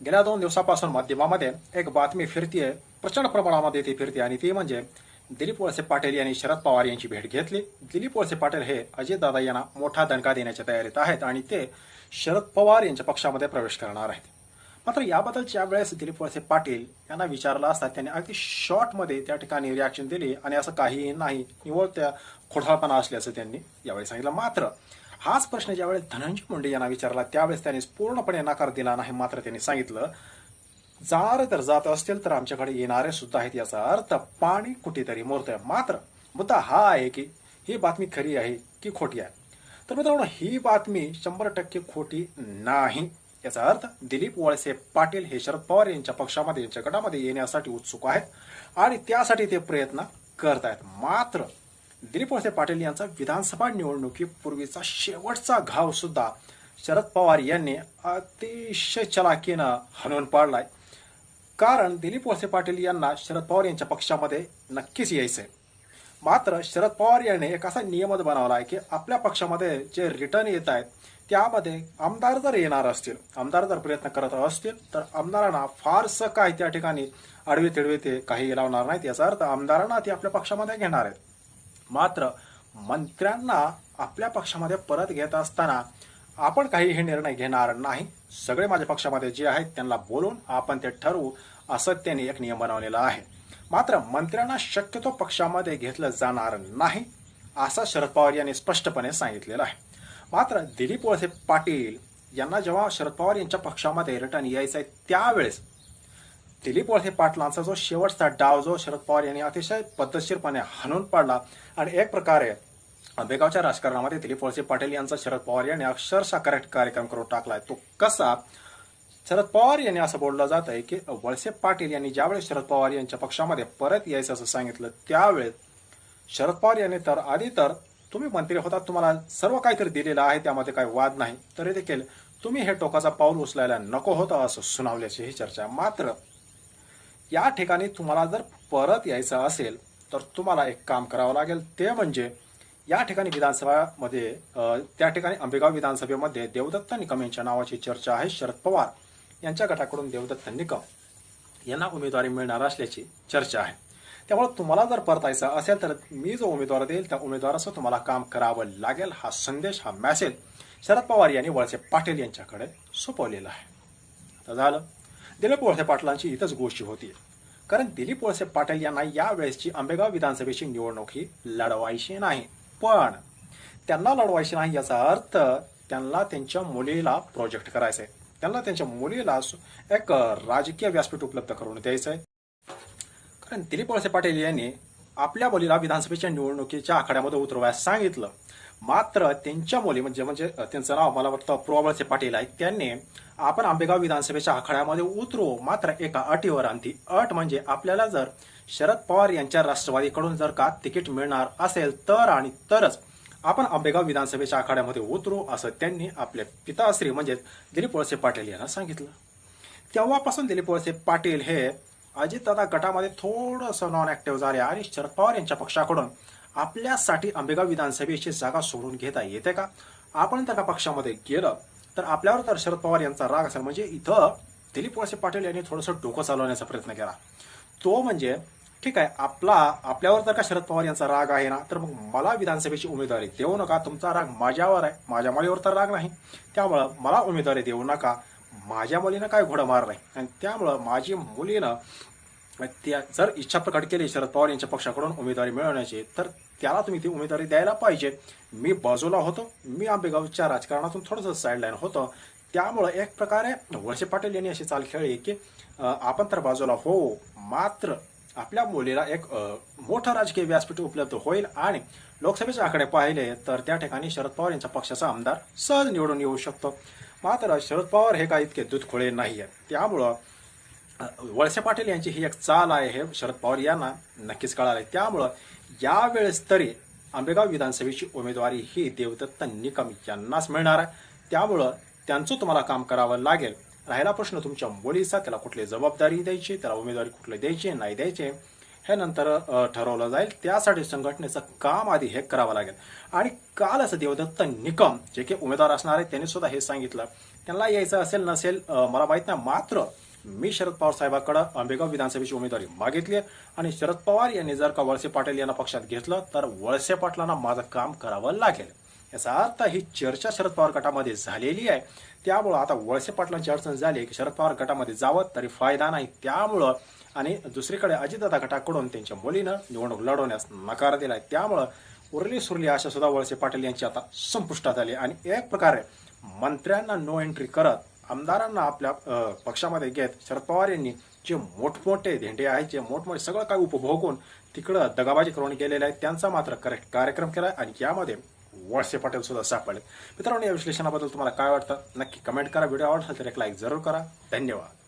गेल्या दोन दिवसापासून माध्यमामध्ये एक बातमी फिरतीये प्रचंड प्रमाणामध्ये ती फिरते आणि ती म्हणजे दिलीप वळसे पाटील यांनी शरद पवार यांची भेट घेतली. दिलीप वळसे पाटील हे अजितदादा यांना मोठा दणका देण्याच्या तयारीत आहेत आणि ते शरद पवार यांच्या पक्षामध्ये प्रवेश करणार आहेत. मात्र याबद्दल ज्या वेळेस दिलीप वळसे पाटील यांना विचारलं असता त्यांनी अगदी शॉर्टमध्ये त्या ठिकाणी रिॲक्शन दिली आणि असं काहीही नाही निवळ त्या खोटाळपणा असल्याचं त्यांनी यावेळी सांगितलं. मात्र हाच प्रश्न ज्यावेळेस धनंजय मुंडे यांना विचारला त्यावेळेस त्यांनी पूर्णपणे नकार दिला नाही मात्र त्यांनी सांगितलं जाणारे तर जात असतील तर आमच्याकडे येणारे सुद्धा आहेत याचा अर्थ पाणी कुठेतरी मोरतंय. मात्र मुद्दा हा आहे की ही बातमी खरी आहे की खोटी आहे? तर मित्रांनो ही बातमी शंभर टक्के खोटी नाही. याचा अर्थ दिलीप वळसे पाटील हे शरद पवार यांच्या पक्षामध्ये यांच्या गटामध्ये येण्यासाठी उत्सुक आहेत आणि त्यासाठी ते प्रयत्न करत आहेत मात्र दिलीप वळसे पाटील यांचा विधानसभा निवडणुकीपूर्वीचा शेवटचा घाव सुद्धा शरद पवार यांनी अतिशय चलाकीनं हनवून पाडलाय. कारण दिलीप वळसे पाटील यांना शरद पवार यांच्या पक्षामध्ये नक्कीच यायचंय. मात्र शरद पवार यांनी एक असा नियमच बनवला आहे की आपल्या पक्षामध्ये जे रिटर्न येत आहेत त्यामध्ये आमदार जर येणार असतील आमदार जर प्रयत्न करत असतील तर आमदारांना फारसं काय त्या ठिकाणी आडवे तिडवे ते काही लावणार नाहीत. याचा अर्थ आमदारांना ते आपल्या पक्षामध्ये घेणार आहेत. मात्र मंत्र्यांना आपल्या पक्षामध्ये परत घेत असताना आपण काही हे निर्णय घेणार नाही. सगळे माझ्या पक्षामध्ये जे आहेत त्यांना बोलून आपण ते ठरवू असं त्यांनी एक नियम बनवलेला आहे. मात्र मंत्र्यांना शक्यतो पक्षामध्ये घेतलं जाणार नाही असं शरद पवार यांनी स्पष्टपणे सांगितलेलं आहे. मात्र दिलीप वळसे पाटील यांना जेव्हा शरद पवार यांच्या पक्षामध्ये रिटर्न यायचं आहे त्यावेळेस दिलीप वळसे पाटलांचा जो शेवटचा डाव जो शरद पवार यांनी अतिशय पद्धतशीरपणे हाणून पाडला आणि एक प्रकारे आंबेगावच्या राजकारणामध्ये दिलीप वळसे पाटील यांचा शरद पवार यांनी अक्षरशः करेक्ट कार्यक्रम करून टाकलाय. तो कसा? शरद पवार यांनी असं बोललं जात आहे की वळसे पाटील यांनी ज्यावेळेस शरद पवार यांच्या पक्षामध्ये परत यायचं असं सांगितलं त्यावेळेस शरद पवार यांनी तर आधी तर तुम्ही मंत्री होता तुम्हाला सर्व काहीतरी दिलेलं आहे त्यामध्ये काही वाद नाही. तरी देखील तुम्ही हे टोकाचा पाऊल उचलायला नको होतं असं सुनावल्याची ही चर्चा. मात्र या ठिकाणी तुम्हाला जर परत यायचं असेल तर तुम्हाला एक काम करावं लागेल. ते म्हणजे या ठिकाणी विधानसभामध्ये त्या ठिकाणी आंबेगाव विधानसभेमध्ये देवदत्त निकम यांच्या नावाची चर्चा आहे. शरद पवार यांच्या गटाकडून देवदत्त निकम यांना उमेदवारी मिळणार असल्याची चर्चा आहे. त्यामुळे तुम्हाला जर परतायचं असेल तर मी जो उमेदवार देईल त्या उमेदवाराचं तुम्हाला काम करावं लागेल. हा संदेश हा मेसेज शरद पवार यांनी वळसे पाटील यांच्याकडे सोपवलेला आहे. आता झालं. दिलीप वळसे पाटलांची इथंच गोष्टी होती कारण दिलीप वळसे पाटील यांना यावेळेसची आंबेगाव विधानसभेची निवडणूक ही लढवायची नाही. पण त्यांना लढवायची नाही याचा अर्थ त्यांना त्यांच्या मुलीला प्रोजेक्ट करायचंय. आहे त्यांना त्यांच्या मुलीला एक राजकीय व्यासपीठ उपलब्ध करून द्यायचं आहे कारण दिलीप वळसे पाटील यांनी आपल्या मुलीला विधानसभेच्या निवडणुकीच्या आखाड्यामध्ये उतरवायला सांगितलं. मात्र त्यांच्या मुली म्हणजे म्हणजे त्यांचं नाव मला वाटतं प्रोबळचे पाटील आहे त्यांनी आपण आंबेगाव विधानसभेच्या आखाड्यामध्ये उतरू मात्र एका अटीवर आणती. अट म्हणजे आपल्याला जर शरद पवार यांच्या राष्ट्रवादीकडून जर का तिकीट मिळणार असेल तर आणि तरच आपण आंबेगाव विधानसभेच्या आखाड्यामध्ये उतरू असं त्यांनी आपल्या पिताश्री म्हणजे दिलीप वळसे पाटील यांना सांगितलं. तेव्हापासून दिलीप वळसे पाटील हे अजितदादा गटामध्ये थोडंसं नॉन ऍक्टिव्ह झाले आणि शरद पवार यांच्या पक्षाकडून आपल्यासाठी आंबेगाव विधानसभेची जागा सोडून घेता येते का? आपण त्या पक्षामध्ये गेलं तर आपल्यावर तर शरद पवार यांचा राग असेल. म्हणजे इथं दिलीप वळसे पाटील यांनी थोडंसं डोकं चालवण्याचा प्रयत्न केला. तो म्हणजे ठीक आहे आपला आपल्यावर जर का शरद पवार यांचा राग आहे ना तर मग मला विधानसभेची उमेदवारी देऊ नका. तुमचा राग माझ्यावर आहे. माझ्या मुलीवर तर राग नाही. त्यामुळं मला उमेदवारी देऊ नका. माझ्या मुलीनं काय घोडं मारलंय आणि त्यामुळं माझी मुलीनं म्हणजे त्या जर इच्छा प्रकट केली शरद पवार यांच्या पक्षाकडून उमेदवारी मिळवण्याची तर त्याला तुम्ही ती उमेदवारी द्यायला पाहिजे. मी बाजूला होतो मी आंबेगावच्या राजकारणातून थोडंसं साईडलाईन होतं. त्यामुळं एक प्रकारे वळसे पाटील यांनी अशी चाल खेळली की आपण तर बाजूला हो मात्र आपल्या मुलीला एक मोठं राजकीय व्यासपीठ उपलब्ध होईल आणि लोकसभेचे आकडे पाहिले तर त्या ठिकाणी शरद पवार यांच्या पक्षाचा आमदार सहज निवडून येऊ शकतो. मात्र शरद पवार हे काही इतके दुधखोळे नाही आहे त्यामुळं वळसे पाटील यांची ही एक चाल आहे हे शरद पवार यांना नक्कीच कळालं आहे त्यामुळं यावेळेस तरी आंबेगाव विधानसभेची उमेदवारी ही देवदत्त निकम यांनाच मिळणार आहे. त्यामुळं त्यांचं तुम्हाला काम करावं लागेल. राहिला प्रश्न तुमच्या मुलीचा त्याला कुठली जबाबदारी द्यायची त्याला उमेदवारी कुठली द्यायची नाही द्यायची हे नंतर ठरवलं जाईल. त्यासाठी संघटनेचं काम आधी हे करावं लागेल. आणि कालच देवदत्त निकम जे काही उमेदवार असणार आहेत त्यांनी सुद्धा हे सांगितलं. त्यांना यायचं असेल नसेल मला माहीत नाही. मात्र मी शरद पवार साहेबांकडे आंबेगाव विधानसभेची उमेदवारी मागितली आहे आणि शरद पवार यांनी जर का वळसे पाटील यांना पक्षात घेतलं तर वळसे पाटलांना माझं काम करावं लागेल. याचा अर्थ ही चर्चा शरद पवार गटामध्ये झालेली आहे. त्यामुळं आता वळसे पाटलांची अडचण झाली की शरद पवार गटामध्ये जावं तरी फायदा नाही. त्यामुळं आणि दुसरीकडे अजितदादा गटाकडून त्यांच्या मुलीनं निवडणूक लढवण्यास नकार दिलाय. त्यामुळं उरली सुरली अशा सुद्धा वळसे पाटील यांची आता संपुष्टात आली आणि एक प्रकारे मंत्र्यांना नो एंट्री करत आमदारांना आपल्या पक्षामध्ये घेत शरद पवार यांनी जे मोठमोठे धेंडे आहेत जे मोठमोठे सगळं काय उपभोगून तिकडं दगाबाजी करून गेलेले आहेत त्यांचा मात्र करेक्ट कार्यक्रम केला आणि यामध्ये वळसे पाटील सुद्धा सापडले. मित्रांनो या विश्लेषणाबद्दल तुम्हाला काय वाटतं? नक्की कमेंट करा. व्हिडिओ आवडला तर एक लाईक जरूर करा. धन्यवाद.